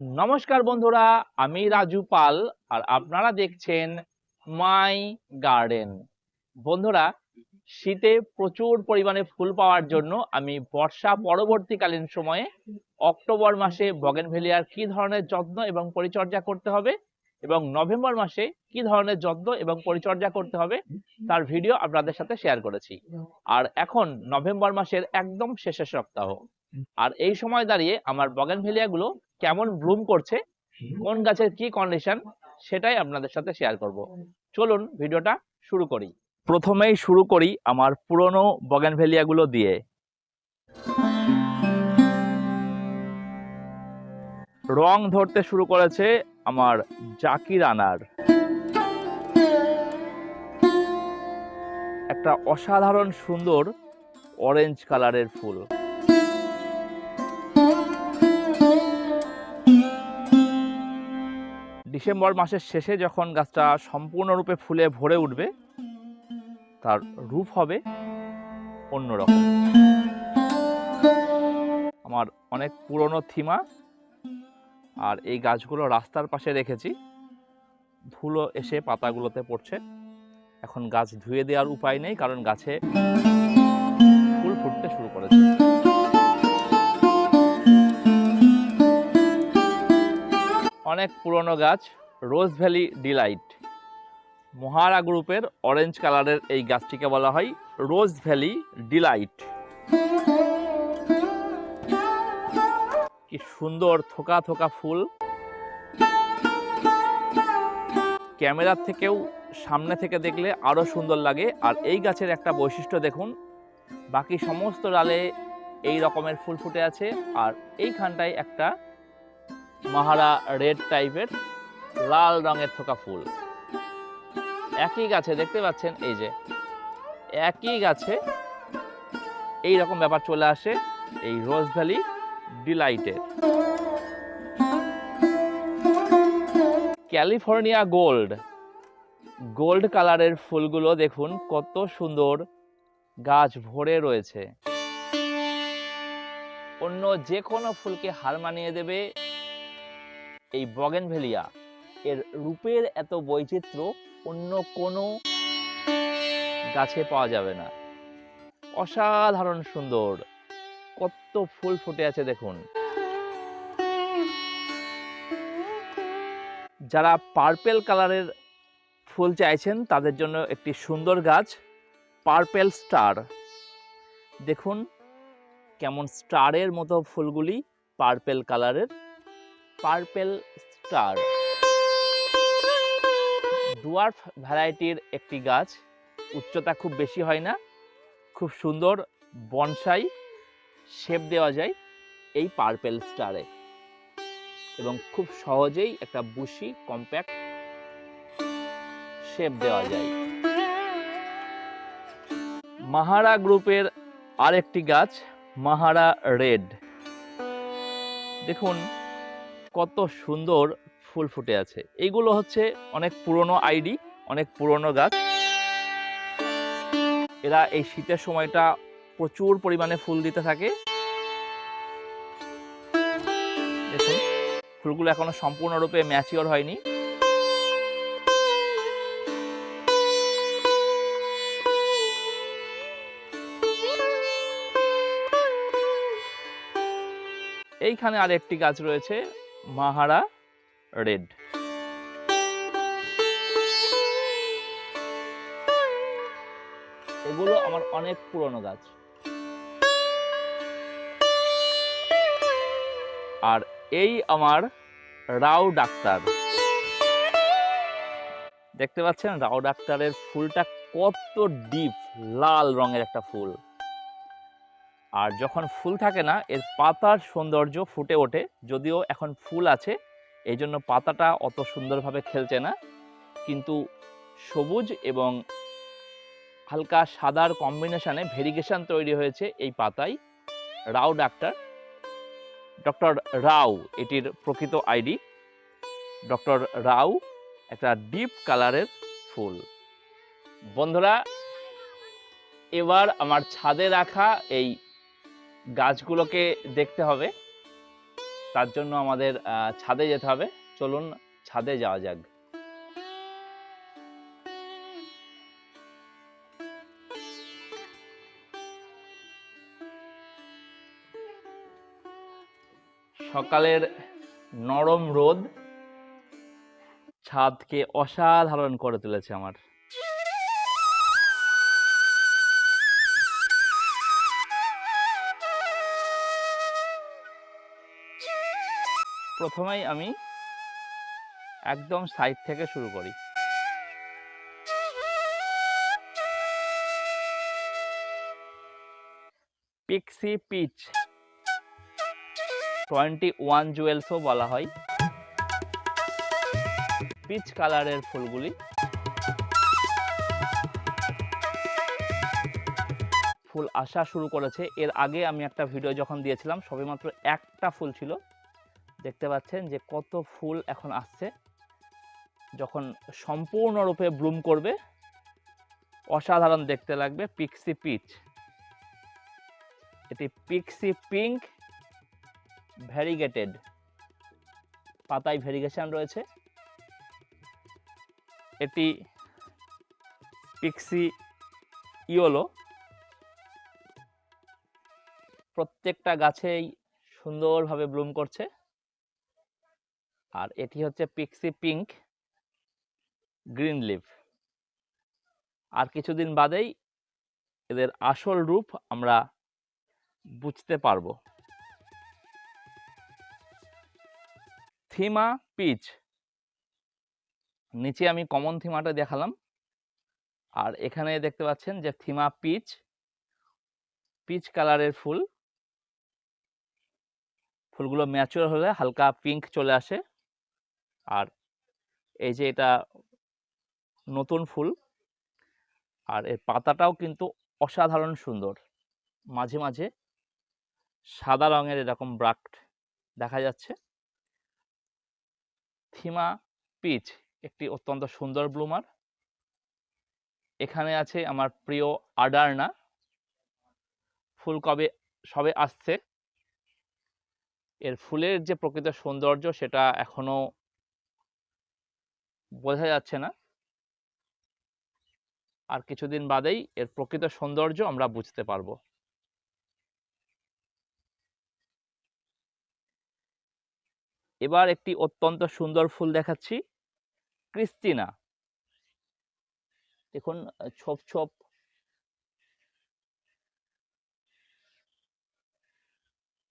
নমস্কার বন্ধুরা, আমি রাজু পাল আর আপনারা দেখছেন মাই গার্ডেন বন্ধুরা, শীতে প্রচুর পরিমাণে ফুল পাওয়ার জন্য আমি বর্ষা পরবর্তীকালীন সময়ে অক্টোবর মাসে বগেনভেলিয়ার কি ধরনের যত্ন এবং পরিচর্যা করতে হবে এবং নভেম্বর মাসে কি ধরনের যত্ন এবং পরিচর্যা করতে হবে তার ভিডিও আপনাদের সাথে শেয়ার করেছি। আর এখন নভেম্বর মাসের একদম শেষের সপ্তাহ। আর এই সময় দাঁড়িয়ে আমার বগেনভেলিয়া গুলো কেমন ব্লুম করছে, কোন গাছের কি কন্ডিশন সেটাই আপনাদের সাথে শেয়ার করব। চলুন ভিডিওটা শুরু করি। প্রথমেই শুরু করি আমার পুরনো বগেনভেলিয়া গুলো দিয়ে। রং ধরতে শুরু করেছে আমার জাকির আনার। একটা অসাধারণ সুন্দর অরেঞ্জ কালারের ফুল। ডিসেম্বর মাসের শেষে যখন গাছটা সম্পূর্ণরূপে ফুলে ভরে উঠবে, তার রূপ হবে অন্যরকম। আমার অনেক পুরনো থিমা আর এই গাছগুলো রাস্তার পাশে রেখেছি। ধুলো এসে পাতাগুলোতে পড়ছে। এখন গাছ ধুয়ে দেওয়ার উপায় নেই, কারণ গাছে ফুল ফুটতে শুরু করেছে। অনেক পুরনো গাছ রোজ ভ্যালি ডিলাইট মহারা গ্রুপের অরেঞ্জ কালারের এই গাছটিকে বলা হয় রোজ ভ্যালি ডিলাইট কি সুন্দর থোকা থোকা ফুল। ক্যামেরার থেকেও সামনে থেকে দেখলে আরও সুন্দর লাগে। আর এই গাছের একটা বৈশিষ্ট্য দেখুন, বাকি সমস্ত ডালে এই রকমের ফুল ফুটে আছে। আর এইখানটায় একটা মাহারা রেড টাইপের লাল রঙের থোকা ফুল। একই গাছে দেখতে পাচ্ছেন এই যে, একই গাছে এই রকম ব্যাপার চলে আসে এই রোজ ভ্যালি ডিলাইটের। ক্যালিফোর্নিয়া গোল্ড গোল্ড কালারের ফুলগুলো দেখুন কত সুন্দর গাছ ভরে রয়েছে। অন্য যে কোনো ফুলকে হার মানিয়ে দেবে এই বগেনভেলিয়া এর রূপের এত বৈচিত্র্য অন্য কোনো গাছে পাওয়া যাবে না। অসাধারণ সুন্দর। কত ফুল ফুটে আছে দেখুন। যারা পার্পেল কালারের ফুল চাইছেন, তাদের জন্য একটি সুন্দর গাছ, পার্পেল স্টার। দেখুন, কেমন স্টারের মতো ফুলগুলি পার্পেল কালারের। Purple star. ডুয়ার্ফ ভ্যারাইটির একটি গাছ, উচ্চতা খুব বেশি হয় না, খুব সুন্দর বনসাই শেপ দেওয়া যায় এই পার্পেল স্টারে এবং খুব সহজেই একটা বুশি, কম্প্যাক্ট শেপ দেওয়া যায়। মাহারা গ্রুপের আরেকটি গাছ, মাহারা রেড। দেখুন কত সুন্দর ফুল ফুটে আছে। এইগুলো হচ্ছে অনেক পুরনো আইডি, অনেক পুরনো গাছ। এরা এই শীতের সময়টা প্রচুর পরিমাণে ফুল দিতে থাকে। ফুলগুলো এখনও সম্পূর্ণরূপে ম্যাচিওর হয়নি। এইখানে আর একটি গাছ রয়েছে। মাহারা রেড এগুলো আমার অনেক পুরনো গাছ। আর এই আমার রাও ডাক্তার। দেখতে পাচ্ছেন রাও ডাক্তারের ফুলটা কত ডিপ লাল রঙের একটা ফুল। আর যখন ফুল থাকে না, এর পাতার সৌন্দর্য ফুটে ওঠে, যদিও এখন ফুল আছে এই জন্য পাতাটা অত সুন্দরভাবে খেলছে না। কিন্তু সবুজ এবং হালকা সাদার কম্বিনেশানে ভেরিগেশন তৈরি হয়েছে এই পাতায়। রাও ডাক্তার, ডক্টর রাও, এটির প্রকৃত আইডি। ডক্টর রাও, একটা ডিপ কালারের ফুল। বন্ধুরা, এবার আমার ছাদে রাখা এই গাছগুলোকে দেখতে হবে। তার জন্য আমাদের ছাদে যেতে হবে। চলুন ছাদে যাওয়া যাক। সকালের নরম রোদ ছাদকে অসাধারণ করে তুলেছে আমার। প্রথমেই আমি একদম সাইড থেকে শুরু করি। পিক্সি পিচ টোয়েন্টি ওয়ান জুয়েলসও বলা হয়। পিচ কালারের ফুলগুলি। ফুল আসা শুরু করেছে। এর আগে আমি একটা ভিডিও যখন দিয়েছিলাম, সবেমাত্র একটা ফুল ছিল। দেখতে পাচ্ছেন যে কত ফুল এখন আসছে। যখন সম্পূর্ণরূপে ব্লুম করবে, অসাধারণ দেখতে লাগবে পিক্সি পিচ। এটি পিক্সি পিঙ্ক ভ্যারিগেটেড। পাতায় ভেরিগেশন রয়েছে। এটি পিক্সি ইয়োলো। প্রত্যেকটা গাছেই সুন্দরভাবে ব্লুম করছে। আর এটি হচ্ছে পিক্সি পিঙ্ক গ্রিন লিফ আর কিছুদিন বাদেই এদের আসল রূপ আমরা বুঝতে পারব। থিমা পিচ নিচে আমি কমন থিমাটা দেখালাম। আর এখানে দেখতে পাচ্ছেন যে থিমা পিচ পিচ কালারের ফুল। ফুলগুলো ম্যাচিওর হলে হালকা পিঙ্ক চলে আসে। আর এই যে এটা নতুন ফুল, আর এর পাতাটাও কিন্তু অসাধারণ সুন্দর। মাঝে মাঝে সাদা রঙের এরকম ব্রাক্ট দেখা যাচ্ছে। থিমা পিচ একটি অত্যন্ত সুন্দর ব্লুমার। এখানে আছে আমার প্রিয় আডারনা। ফুল কবে, সবে আসছে। এর ফুলের যে প্রকৃত সৌন্দর্য সেটা এখনও বোঝা যাচ্ছে না। আর কিছুদিন বাদেই এর প্রকৃত সৌন্দর্য আমরা বুঝতে পারব। এবার একটি অত্যন্ত সুন্দর ফুল দেখাচ্ছি, ক্রিস্টিনা। দেখুন, ছোপ ছোপ।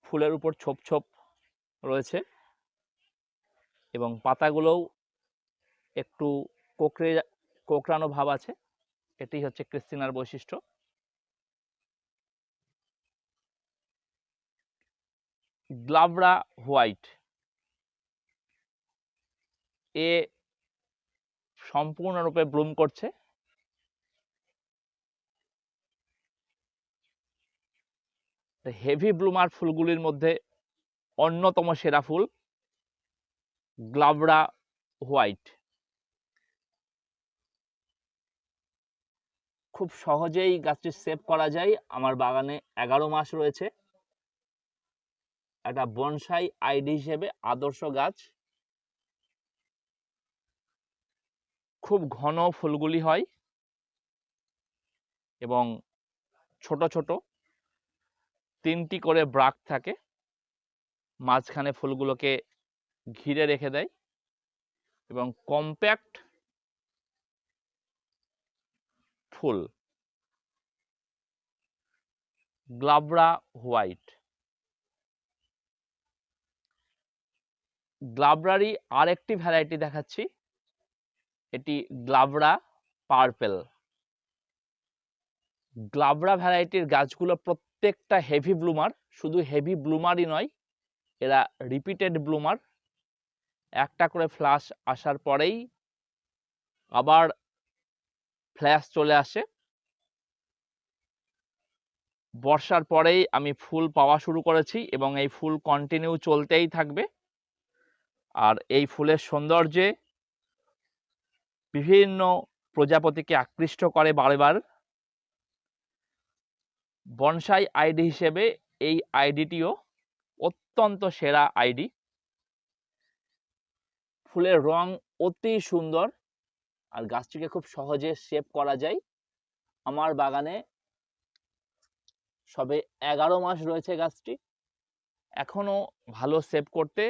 ফুলের উপর ছোপ ছোপ রয়েছে এবং পাতাগুলোও একটু কোকড়ে কোকড়ানো ভাব আছে। এটি হচ্ছে ক্রিস্টিনার বৈশিষ্ট্য। গ্লাভরা হোয়াইট। এ সম্পূর্ণরূপে ব্লুম করছে। হেভি ব্লুমার ফুলগুলির মধ্যে অন্যতম সেরা ফুল গ্লাভরা হোয়াইট। খুব সহজেই গাছটি সেভ করা যায়। আমার বাগানে এগারো মাস রয়েছে। একটা বনসাই আইডি হিসেবে আদর্শ গাছ। খুব ঘন ফুলগুলি হয় এবং ছোট ছোট। তিনটি করে ব্রাক থাকে। মাঝখানে ফুলগুলোকে ঘিরে রেখে দেয় এবং কম্প্যাক্ট ফুল। গ্লাবরা হোয়াইট। গ্লাবরারই আরেকটি ভ্যারাইটি দেখাচ্ছি। এটি গ্লাবরা পার্পেল। গ্লাবরা ভ্যারাইটির গাছগুলো প্রত্যেকটা হেভি ব্লুমার, শুধু হেভি ব্লুমারই নয়, এরা রিপিটেড ব্লুমার। একটা করে ফ্লাশ আসার পরেই আবার ফ্ল্যাশ চলে আসে। বর্ষার পরেই আমি ফুল পাওয়া শুরু করেছি এবং এই ফুল কন্টিনিউ চলতেই থাকবে। আর এই ফুলের সৌন্দর্যে বিভিন্ন প্রজাপতিকে আকৃষ্ট করে বারবার। বনসাই আইডি হিসেবে এই আইডিটিও অত্যন্ত সেরা আইডি ফুলের রং অতি সুন্দর। আর গাছটিকে খুব সহজে শেপ করা যায়। আমার বাগানে সবে এগারো মাস রয়েছে গাছটি। এখনও ভালো সেভ করতে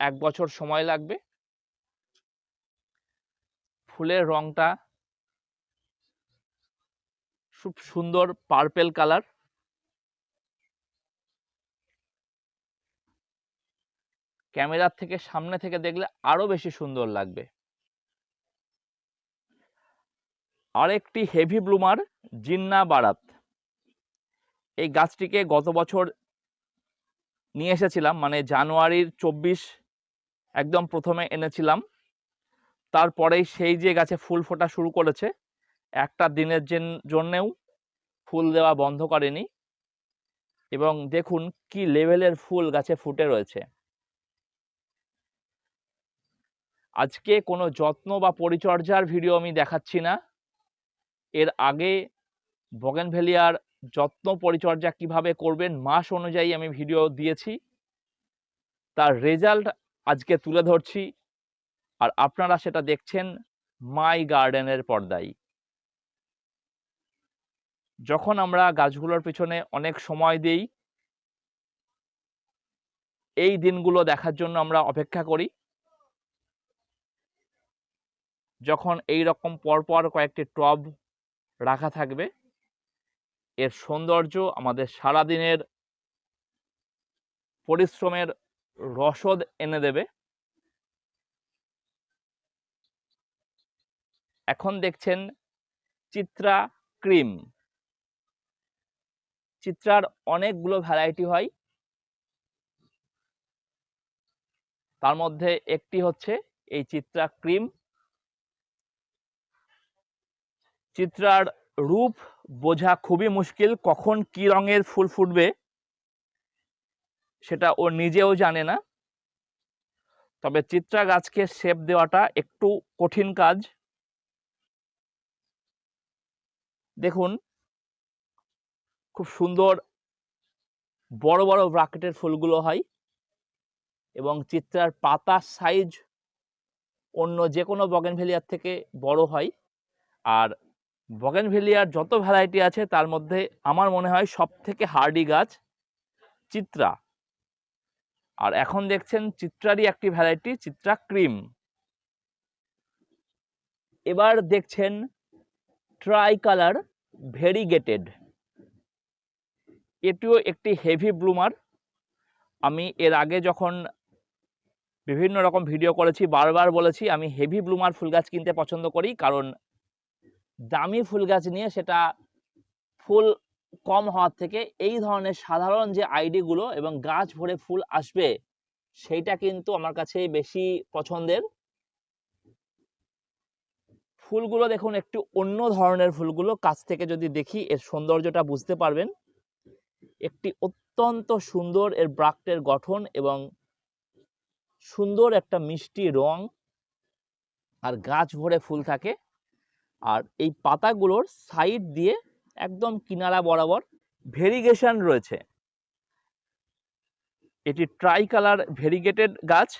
এক বছর সময় লাগবে। ফুলের রংটা খুব সুন্দর পার্পেল কালার ক্যামেরার থেকে সামনে থেকে দেখলে আরও বেশি সুন্দর লাগবে। আরেকটি হেভি ব্লুমার জিন্না বারাত। এই গাছটিকে গত বছর নিয়ে এসেছিলাম মানে জানুয়ারির চব্বিশ একদম প্রথমে এনেছিলাম। তারপরেই সেই যে গাছে ফুল ফোটা শুরু করেছে, একটা দিনের জেন- জন্যেও ফুল দেওয়া বন্ধ করেনি। এবং দেখুন কি লেভেলের ফুল গাছে ফুটে রয়েছে। আজকে কোনো যত্ন বা পরিচর্যার ভিডিও আমি দেখাচ্ছি না। এর আগে বগেনভেলিয়ার যত্ন পরিচর্যা কীভাবে করবেন মাস অনুযায়ী আমি ভিডিও দিয়েছি। তার রেজাল্ট আজকে তুলে ধরছি। আর আপনারা সেটা দেখছেন মাই গার্ডেনের পর্দায়। যখন আমরা গাছগুলোর পিছনে অনেক সময় দিই, এই দিনগুলো দেখার জন্য আমরা অপেক্ষা করি। যখন এই রকম পরপর কয়েকটি টব রাখা থাকবে। এর সৌন্দর্য আমাদের সারাদিনের পরিশ্রমের রসদ এনে দেবে। এখন দেখছেন চিত্রা ক্রিম। চিত্রার অনেকগুলো ভ্যারাইটি হয়। তার মধ্যে একটি হচ্ছে এই চিত্রা ক্রিম। চিত্রার রূপ বোঝা খুবই মুশকিল, কখন কি রঙের ফুল ফুটবে সেটা ও নিজেও জানে না। তবে চিত্রা গাছকে শেপ দেওয়াটা একটু কঠিন কাজ। দেখুন, খুব সুন্দর বড় বড় ব্রাকেটের ফুলগুলো হয় এবং চিত্রার পাতার সাইজ অন্য যে কোনো বগেনভেলিয়ার থেকে বড় হয়। আর বগেনভেলিয়ার যত ভ্যারাইটি আছে, তার মধ্যে আমার মনে হয় সব থেকে হার্ডি গাছ চিত্রা। আর এখন দেখছেন চিত্রারই একটি ভ্যারাইটি চিত্রা ক্রিম। এবার দেখছেন ট্রাই কালার ভেরিগেটেড এটিও একটি হেভি ব্লুমার আমি এর আগে যখন বিভিন্ন রকম ভিডিও করেছি, বারবার বলেছি আমি হেভি ব্লুমার ফুল গাছ কিনতে পছন্দ করি, কারণ দামি ফুল গাছ নিয়ে সেটা ফুল কম হওয়ার থেকে এই ধরনের সাধারণ যে আইডিগুলো এবং গাছ ভরে ফুল আসবে, সেইটা কিন্তু আমার কাছে বেশি পছন্দের। ফুলগুলো দেখুন, একটু অন্য ধরনের ফুলগুলো কাছ থেকে যদি দেখি, এর সৌন্দর্যটা বুঝতে পারবেন। একটি অত্যন্ত সুন্দর এর ব্রাক্টের গঠন এবং সুন্দর একটা মিষ্টি রং, আর গাছ ভরে ফুল থাকে। আর এই পাতাগুলোর সাইড দিয়ে একদম কিনারা বরাবর ভেরিগেশন রয়েছে। এটি ট্রাই কালার ভেরিগেটেড গাছ।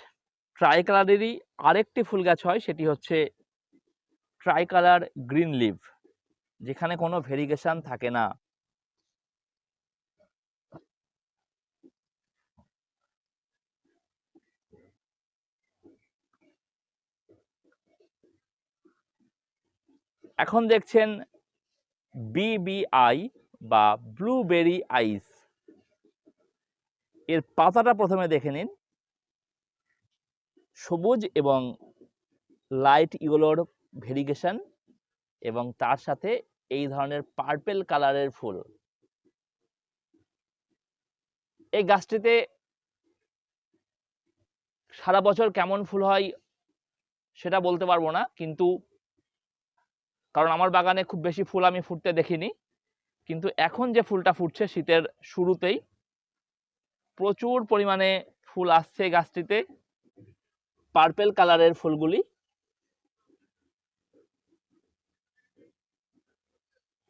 ট্রাই কালারেরই আরেকটি ফুল গাছ হয়, সেটি হচ্ছে ট্রাই কালার গ্রিন লিভ যেখানে কোনো ভেরিগেশন থাকে না। এখন দেখছেন বিবিআই বা ব্লুবেরি আইস এর পাতাটা প্রথমে দেখে নিন। সবুজ এবং লাইট ইয়েলোর ভেরিগেশন এবং তার সাথে এই ধরনের পার্পেল কালারের ফুল। এই গাছটিতে সারা বছর কেমন ফুল হয় সেটা বলতে পারব না, কিন্তু কারণ আমার বাগানে খুব বেশি ফুল আমি ফুটতে দেখিনি। কিন্তু এখন যে ফুলটা ফুটছে শীতের শুরুতেই, প্রচুর পরিমাণে ফুল আসছে গাছটিতে। পার্পেল কালারের ফুলগুলি।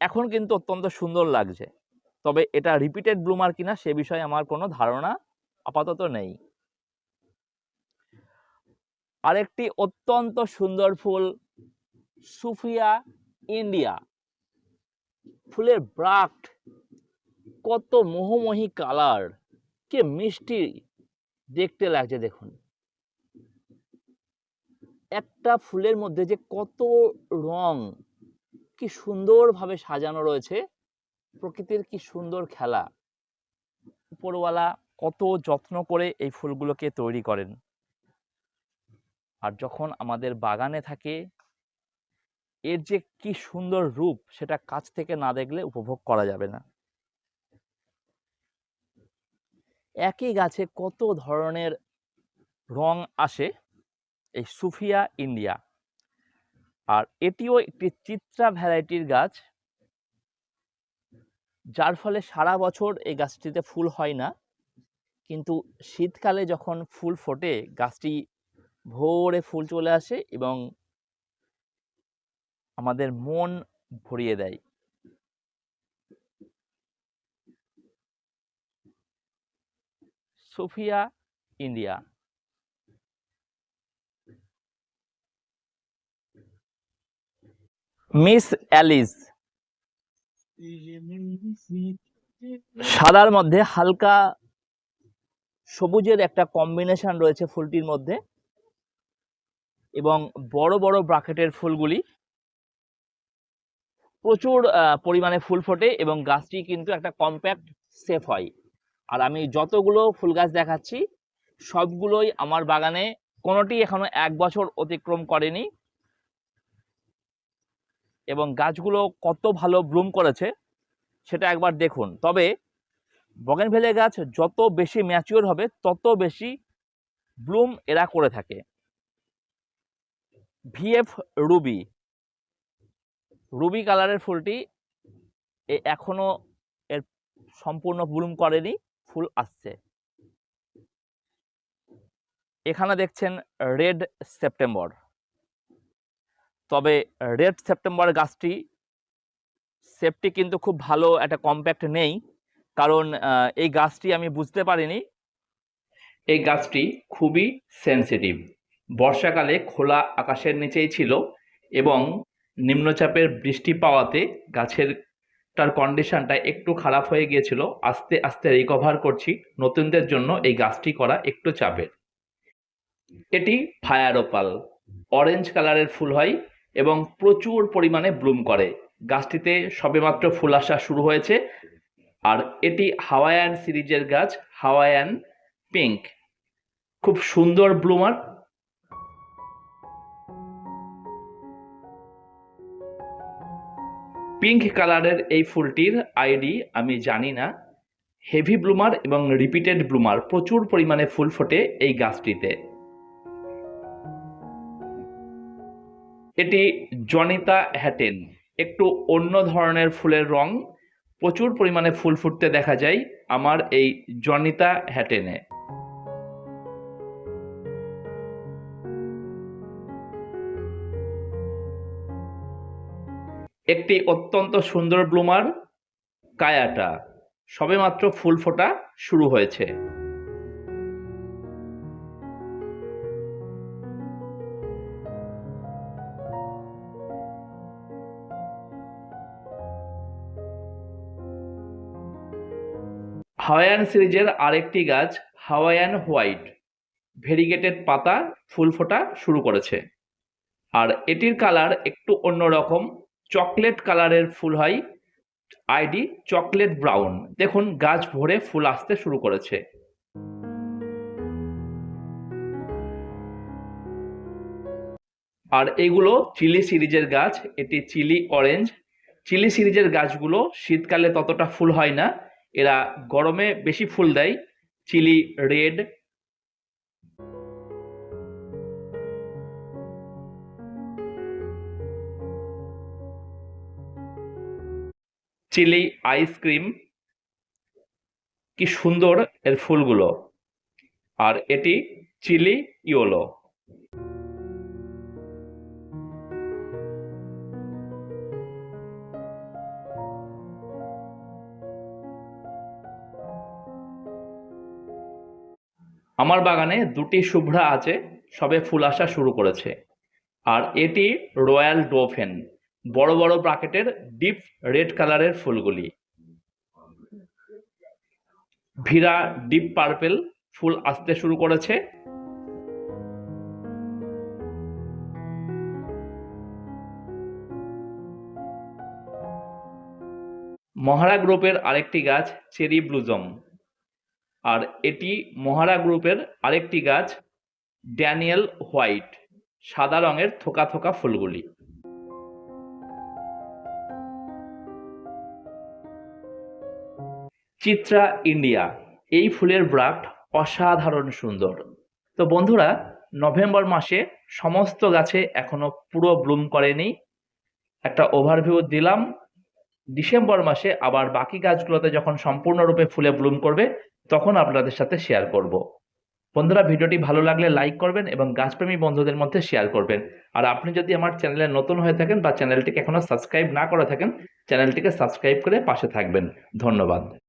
এখন কিন্তু অত্যন্ত সুন্দর লাগছে। তবে এটা রিপিটেড ব্লুমার কিনা সে বিষয়ে আমার কোনো ধারণা আপাতত নেই। আরেকটি অত্যন্ত সুন্দর ফুল সুফিয়া, ইন্ডিয়া। ফুলের ব্রাক্ট, কত মোহময়ী কালার। কে মিষ্টি দেখতে লাগছে দেখুন। একটা ফুলের মধ্যে যে কত রং, কি সুন্দরভাবে সাজানো রয়েছে। প্রকৃতির কি সুন্দর খেলা। উপরওয়ালা কত যত্ন করে এই ফুলগুলোকে তৈরি করেন। আর যখন আমাদের বাগানে থাকে এর যে কি সুন্দর রূপ সেটা কাছ থেকে না দেখলে উপভোগ করা যাবে না। একই গাছে কত ধরনের রং আসে? এই সুফিয়া ইন্ডিয়া। আর এটিও একটি চিত্রা ভ্যারাইটির গাছ, যার ফলে সারা বছর এই গাছটিতে ফুল হয় না। কিন্তু শীতকালে যখন ফুল ফোটে, গাছটি ভোরে ফুল চলে আসে এবং আমাদের মন ভরিয়ে দেয়। Sophia, India. Miss Alice. সাদার মধ্যে হালকা সবুজের একটা কম্বিনেশন রয়েছে ফুলটির মধ্যে এবং বড় বড় ব্রাকেটের ফুলগুলি। প্রচুর পরিমাণে ফুল ফোটে এবং গাছটি কিন্তু একটা কম্প্যাক্ট সেফ হয়। আর আমি যতগুলো ফুল গাছ দেখাচ্ছি, সবগুলোই আমার বাগানে কোনোটি এখনও এক বছর অতিক্রম করেনি এবং গাছগুলো কত ভালো ব্লুম করেছে সেটা একবার দেখুন। তবে বগেনভেলিয়া গাছ যত বেশি ম্যাচিওর হবে, তত বেশি ব্লুম এরা করে থাকে। ভিএফ রুবি রুবি কালারের ফুলটি এ- এখনও এর সম্পূর্ণ ব্লুম করেনি, ফুল আসছে। এখানে দেখছেন রেড সেপ্টেম্বর। তবে রেড সেপ্টেম্বর গাছটি সেফটি কিন্তু খুব ভালো একটা কম্প্যাক্ট নেই, কারণ এই গাছটি আমি বুঝতে পারিনি। এই গাছটি খুবই সেনসিটিভ। বর্ষাকালে খোলা আকাশের নিচেই ছিল এবং নিম্নচাপের বৃষ্টি পাওয়াতে গাছের তার কন্ডিশনটা একটু খারাপ হয়ে গিয়েছিল। আস্তে আস্তে রিকভার করছি। নতুনদের জন্য এই গাছটি করা একটু চাপের। এটি ফায়ারোপাল অরেঞ্জ কালারের ফুল হয় এবং প্রচুর পরিমাণে ব্লুম করে। গাছটিতে সবেমাত্র ফুল আসা শুরু হয়েছে। আর এটি হাওয়ায়ান সিরিজের গাছ হাওয়ায়ান পিঙ্ক খুব সুন্দর ব্লুমার পিঙ্ক কালারের এই ফুলটির আইডি আমি জানি না। হেভি ব্লুমার এবং রিপিটেড ব্লুমার প্রচুর পরিমাণে ফুল ফোটে এই গাছটিতে। এটি জনিতা হ্যাটেন। একটু অন্য ধরনের ফুলের রং প্রচুর পরিমাণে ফুল ফুটতে দেখা যায় আমার এই জনিতা হ্যাটেনে। একটি অত্যন্ত সুন্দর ব্লুমার কায়াটা। সবেমাত্র ফুল ফোটা শুরু হয়েছে। হাওয়ায়ান সিরিজের আরেকটি গাছ হাওয়ায়ান হোয়াইট, ভেরিগেটেড পাতা ফুল ফোটা শুরু করেছে। আর এটির কালার একটু অন্যরকম চকলেট কালারের ফুল হয়। ID chocolate brown. দেখুন, গাছ ভরে ফুল আসতে শুরু করেছে। আর এগুলো চিলি সিরিজের গাছ। এটি চিলি অরেঞ্জ। চিলি সিরিজের গাছগুলো শীতকালে ততটা ফুল হয় না। এরা গরমে বেশি ফুল দেয়। চিলি রেড চিলি আইসক্রিম কি সুন্দর এর ফুলগুলো। আর এটি চিলি ইয়োলো। আমার বাগানে দুটি শুভ্রা আছে, সবে ফুল আসা শুরু করেছে। আর এটি রয়্যাল ডোফেন। বড় বড় ব্রাকেটের ডিপ রেড কালারের ফুলগুলি। ভিরা ডিপ পার্পেল ফুল আসতে শুরু করেছে। মহারা গ্রুপের আরেকটি গাছ চেরি ব্লুজম। আর এটি মহারা গ্রুপের আরেকটি গাছ ড্যানিয়েল হোয়াইট, সাদা রঙের থোকা থোকা ফুলগুলি। চিত্রা ইন্ডিয়া। এই ফুলের ব্রাক্ট অসাধারণ সুন্দর। তো বন্ধুরা, নভেম্বর মাসে সমস্ত গাছে এখনও পুরো ব্লুম করেনি। একটা ওভারভিউ দিলাম। ডিসেম্বর মাসে আবার বাকি গাছগুলোতে যখন সম্পূর্ণরূপে ফুলে ব্লুম করবে, তখন আপনাদের সাথে শেয়ার করব। বন্ধুরা, ভিডিওটি ভালো লাগলে লাইক করবেন এবং গাছপ্রেমী বন্ধুদের মধ্যে শেয়ার করবেন। আর আপনি যদি আমার চ্যানেলে নতুন হয়ে থাকেন বা চ্যানেলটিকে এখনও সাবস্ক্রাইব না করে থাকেন চ্যানেলটিকে সাবস্ক্রাইব করে পাশে থাকবেন। ধন্যবাদ।